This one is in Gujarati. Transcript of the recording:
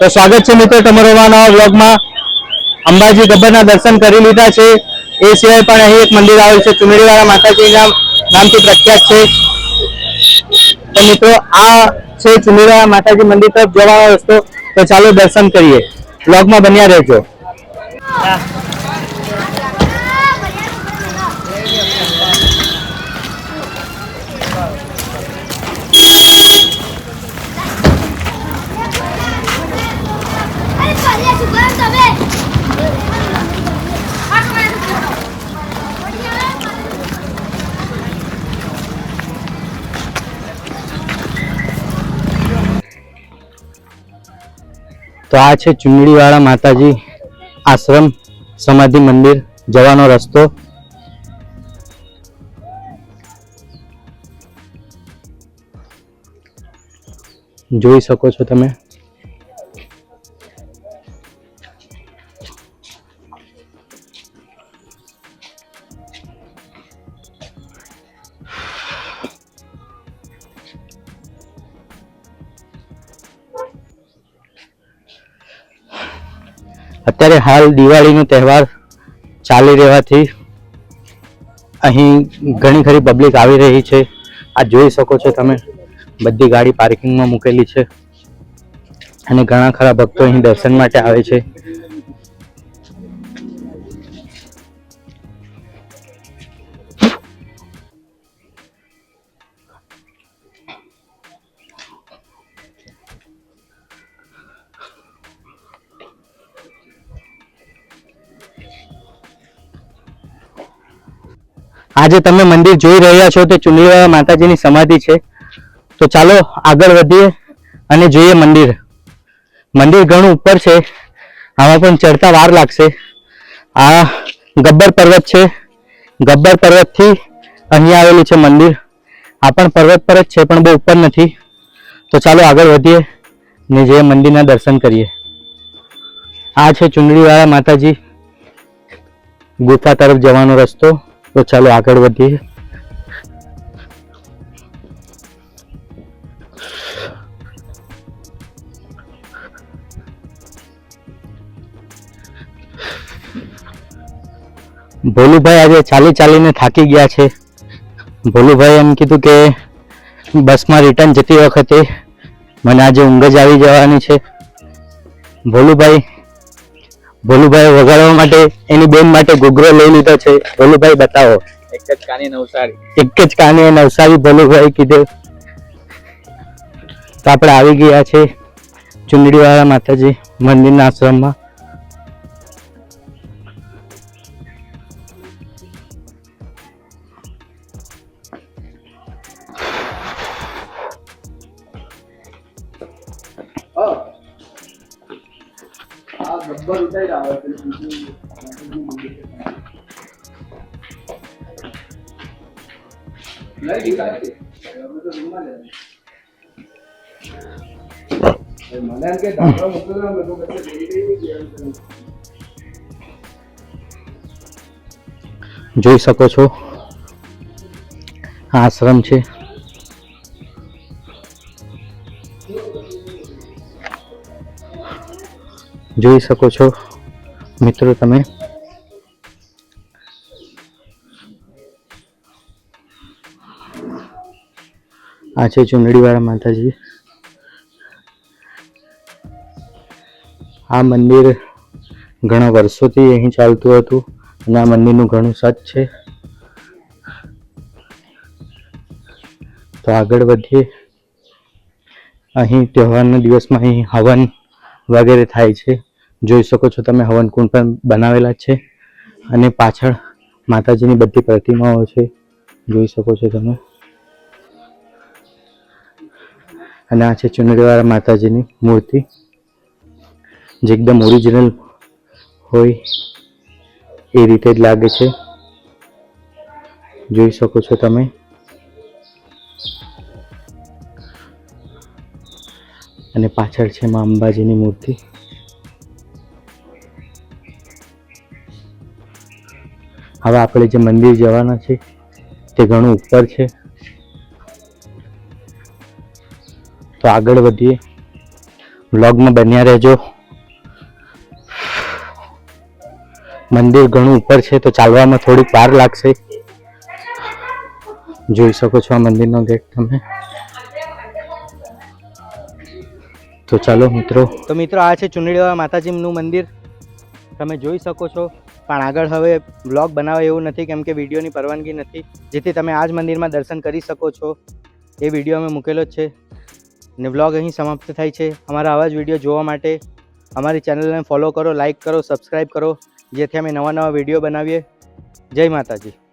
તો સ્વાગત છે મિત્રો તમારો નવા વ્લોગમાં. અંબાજી ગબ્બરના દર્શન કરી લીધા છે. એ સિવાય પણ અહીં એક મંદિર આવેલ છે, ચુમેરીવાળા માતાજીના નામથી પ્રખ્યાત છે. તો મિત્રો, આ છે ચુમેરીવાળા માતાજી મંદિર તરફ જવાનો રસ્તો. તો ચાલો દર્શન કરીએ. વ્લોગમાં બન્યા રહેજો. તો આ છે ચુંદડીવાળા માતાજી આશ્રમ સમાધિ મંદિર જવાનો રસ્તો. જોઈ શકો છો તમે. અત્યારે હાલ દિવાળીનો તહેવાર ચાલી રહેવાથી અહીં ઘણી ખરી પબ્લિક આવી રહી છે. આ જોઈ શકો છો તમે. બધી ગાડી પાર્કિંગમાં મૂકેલી છે. અને ઘણા ખરા ભક્તો અહીં દર્શન માટે આવે છે. આજે તમે મંદિર જોઈ રહ્યા છો તે ચુંદડીવાળા માતાજીની સમાધિ છે. તો ચાલો આગળ વધીએ અને જોઈએ મંદિર. મંદિર ઘણું ઉપર છે. આમાં પણ ચડતા વાર લાગશે. આ ગબ્બર પર્વત છે. ગબ્બર પર્વતથી અહીંયા આવેલું છે મંદિર. આ પણ પર્વત પર જ છે, પણ બહુ ઉપર નથી. તો ચાલો આગળ વધીએ ને જે મંદિરના દર્શન કરીએ. આ છે ચુંદડીવાળા માતાજી ગુફા તરફ જવાનો રસ્તો. તો ચાલો આગળ વધીએ. ભોલુભાઈ આજે ચાલી ચાલીને થાકી ગયા છે. ભોલુભાઈ એમ કીધું કે બસમાં રિટર્ન જતી વખતે મને આજે ઊંઘ જ આવી જવાની છે. ભોલુભાઈ ભોલુભાઈ વગાડવા માટે એની બેન માટે ઘૂઘરો લઈ લીધો છે. ભોલુભાઈ બતાવો. એક જ કાની નવસારી એક જ કાને નવસારી ભોલુભાઈ કીધું. તો આપણે આવી ગયા છે ચુંદડીવાળા માતાજી મંદિરના આશ્રમમાં. આ ગબ્બર ઉતારી આવે છે લઈ લીધા છે હવે તો રૂમમાં લે મને એમ કે ડાક્ટર મોકલો મેં તો લઈ લઈ જોઈ શકો છો. આશ્રમ છે. જોઈ શકો છો. મિત્રો, તમે આ છે ચુંદડીવાળા માતાજી. આ મંદિર ઘણા વર્ષોથી અહીં ચાલતું હતું અને આ મંદિરનું ઘણું સચ છે. તો આગળ વધીએ. અહીં તહેવારના દિવસમાં અહીં હવન વગેરે થાય છે. જોઈ શકો છો તમે હવન કુંડ પણ બનાવેલા છે. અને પાછળ માતાજીની બધી પ્રતિમાઓ છે, જોઈ શકો છો તમે. અને આ છે ચુનરીવાળા માતાજીની મૂર્તિ. જે એકદમ ઓરિજિનલ હોય એ રીતે જ લાગે છે. જોઈ શકો છો તમે. અને પાછળ છે મા અંબાજીની મૂર્તિ. આપણે જે મંદિર જવાના છે, તે ઘણું ઉપર છે. તો આગળ વધીએ. બ્લોગમાં બન્યા રહેજો. મંદિર ઘણું ઉપર છે, તો ચાલવામાં થોડીક વાર લાગશે. જોઈ શકો છો આ મંદિરનો ગેટ તમે. તો ચાલો મિત્રો. તો મિત્રો, આ છે ચુંદડીવાળા માતાજીનું મંદિર. તમે જોઈ શકો છો. પણ આગળ હવે બ્લોગ બનાવે એવું નથી, કેમ કે વિડીયોની પરવાનગી નથી. જેથી તમે આ જ મંદિરમાં દર્શન કરી શકો છો. એ વીડિયો અમે મૂકેલો જ છે. ને બ્લોગ અહીં સમાપ્ત થાય છે. અમારા આવા જ વીડિયો જોવા માટે અમારી ચેનલને ફોલો કરો લાઇક કરો સબસ્ક્રાઈબ કરો. જેથી અમે નવા નવા વીડિયો બનાવીએ. જય માતાજી.